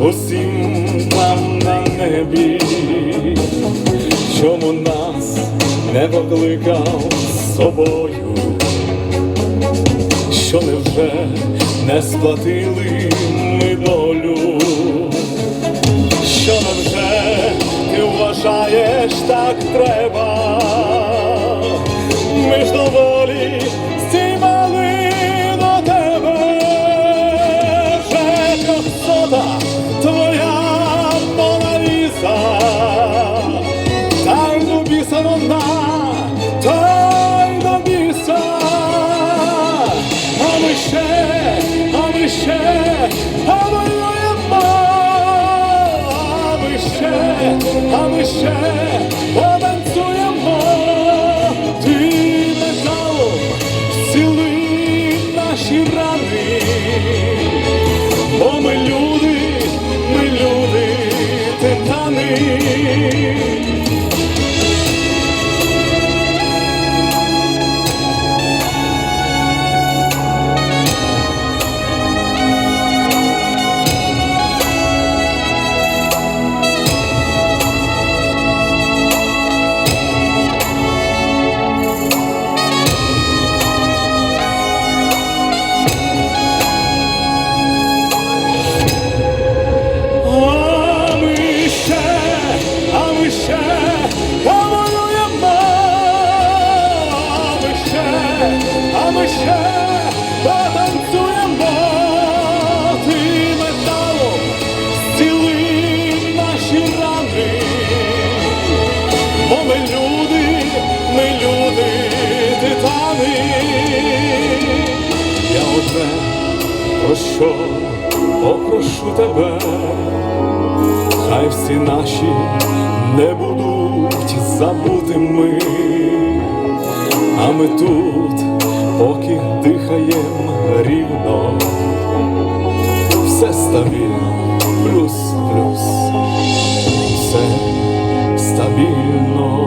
усім нам на небі, чому нас не покликав з собою, що невже не сплатили ми долю, що невже ти вважаєш так треба, ми ж а ми ще Одне про що попрошу тебе, хай всі наші не будуть забутими, а ми тут, поки дихаєм рівно, все стабільно, плюс, плюс, все стабільно.